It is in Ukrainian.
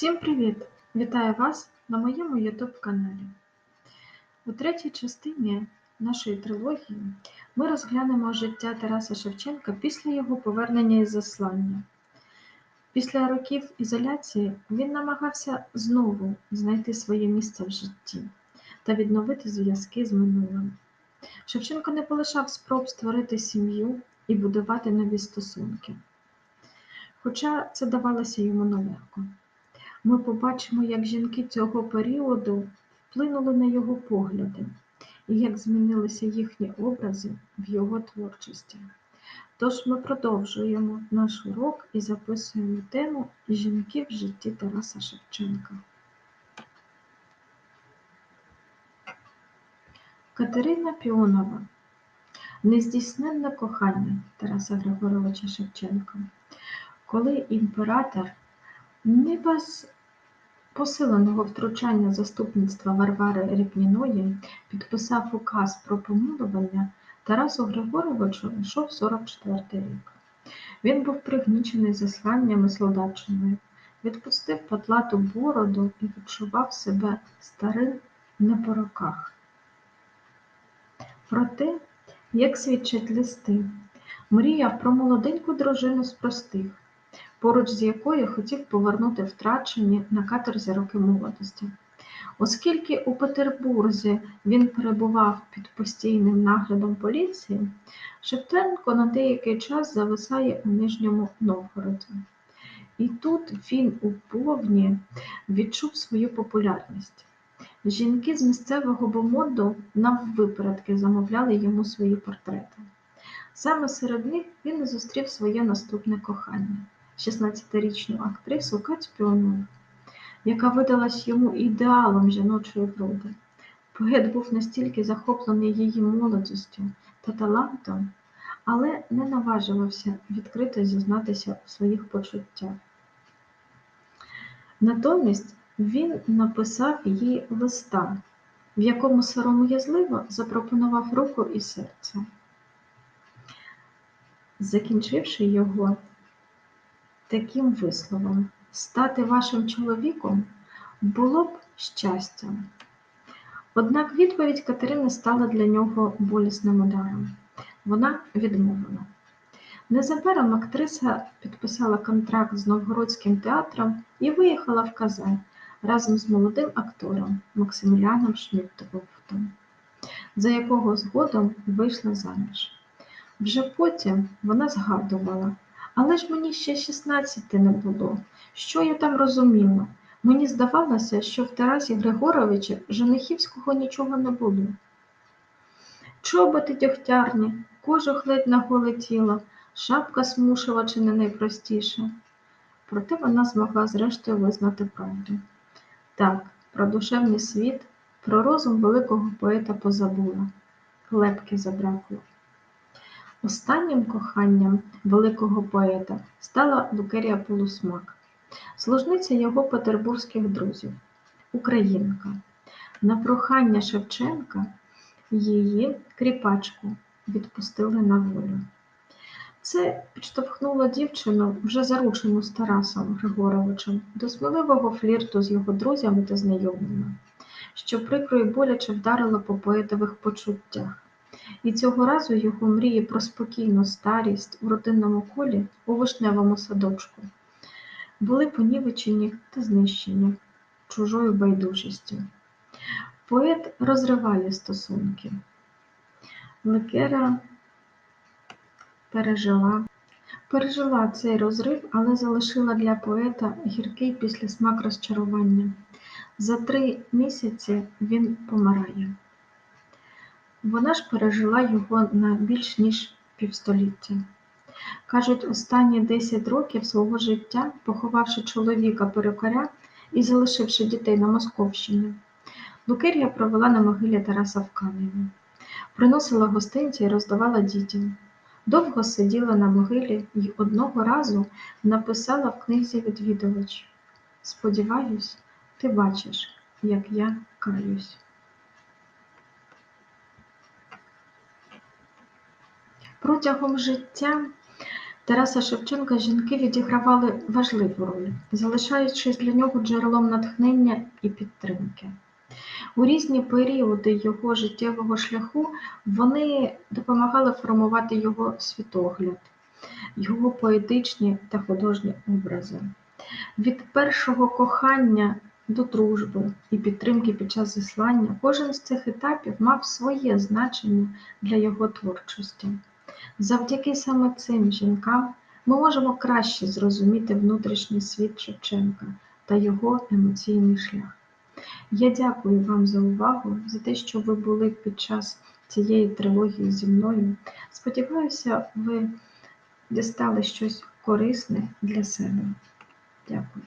Всім привіт! Вітаю вас на моєму YouTube каналі. У третій частині нашої трилогії ми розглянемо життя Тараса Шевченка після його повернення із заслання. Після років ізоляції він намагався знову знайти своє місце в житті та відновити зв'язки з минулим. Шевченко не полишав спроб створити сім'ю і будувати нові стосунки. Хоча це давалося йому нелегко. Ми побачимо, як жінки цього періоду вплинули на його погляди і як змінилися їхні образи в його творчості. Тож ми продовжуємо наш урок і записуємо тему Жінки в житті Тараса Шевченка. Катерина Піонова Нездійсненне кохання Тараса Григоровича Шевченка. Коли імператор не без посиленого втручання заступництва Варвари Ріпніної підписав указ про помилування, Тарасу Григоровичу йшов 44 рік. Він був пригнічений засланнями солдатчиною, відпустив потлату бороду і відчував себе старим не по роках. Проте, як свідчать листи, мріяв про молоденьку дружину з простих, поруч з якою хотів повернути втрачені на каторзі роки молодості. Оскільки у Петербурзі він перебував під постійним наглядом поліції, Шевченко на деякий час зависає у Нижньому Новгороді. І тут він у повні відчув свою популярність. Жінки з місцевого бомоду наввипередки замовляли йому свої портрети. Саме серед них він і зустрів своє наступне кохання 16-річну актрису Катю Піонову, яка видалась йому ідеалом жіночої вроди. Поет був настільки захоплений її молодістю та талантом, але не наважувався відкрито зізнатися у своїх почуттях. Натомість він написав їй листа, в якому сором'язливо запропонував руку і серце. Закінчивши його таким висловом стати вашим чоловіком було б щастям. Однак відповідь Катерини стала для нього болісним ударом. Вона відмовила. Незабаром актриса підписала контракт з Новгородським театром і виїхала в Казань разом з молодим актором Максиміляном Шмідтовфтом, за якого згодом вийшла заміж. Вже потім вона згадувала, але ж мені ще шістнадцяти не було. Що я там розуміла? Мені здавалося, що в Тарасі Григоровича Женихівського нічого не було. Чоботи дьогтярні, кожух ледь на голе тіло, шапка смушева чи не найпростіша. Проте вона змогла зрештою визнати правду. Так, про душевний світ, про розум великого поета позабула, лепки забракло. Останнім коханням великого поета стала Лукерія Полусмак, служниця його петербурзьких друзів, українка. На прохання Шевченка її кріпачку відпустили на волю. Це підштовхнуло дівчину, вже заручену з Тарасом Григоровичем, до сміливого флірту з його друзями та знайомими, що прикро і боляче вдарило по поетових почуттях. І цього разу його мрії про спокійну старість у родинному колі у вишневому садочку були понівечені та знищені чужою байдужістю. Поет розриває стосунки. Лекера пережила пережила цей розрив, але залишила для поета гіркий післясмак розчарування. За три місяці він помирає. Вона ж пережила його на більш ніж півстоліття. Кажуть, останні 10 років свого життя, поховавши чоловіка перукаря і залишивши дітей на Московщині, Лукерія провела на могилі Тараса в Кам'яні, приносила гостинці і роздавала дітям. Довго сиділа на могилі і одного разу написала в книзі відвідувач Сподіваюсь, ти бачиш, як я каюсь. Протягом життя Тараса Шевченка жінки відігравали важливу роль, залишаючись для нього джерелом натхнення і підтримки. У різні періоди його життєвого шляху вони допомагали формувати його світогляд, його поетичні та художні образи. Від першого кохання до дружби і підтримки під час заслання кожен з цих етапів мав своє значення для його творчості. Завдяки саме цим жінкам ми можемо краще зрозуміти внутрішній світ Шевченка та його емоційний шлях. Я дякую вам за увагу, за те, що ви були під час цієї трилогії зі мною. Сподіваюся, ви дістали щось корисне для себе. Дякую.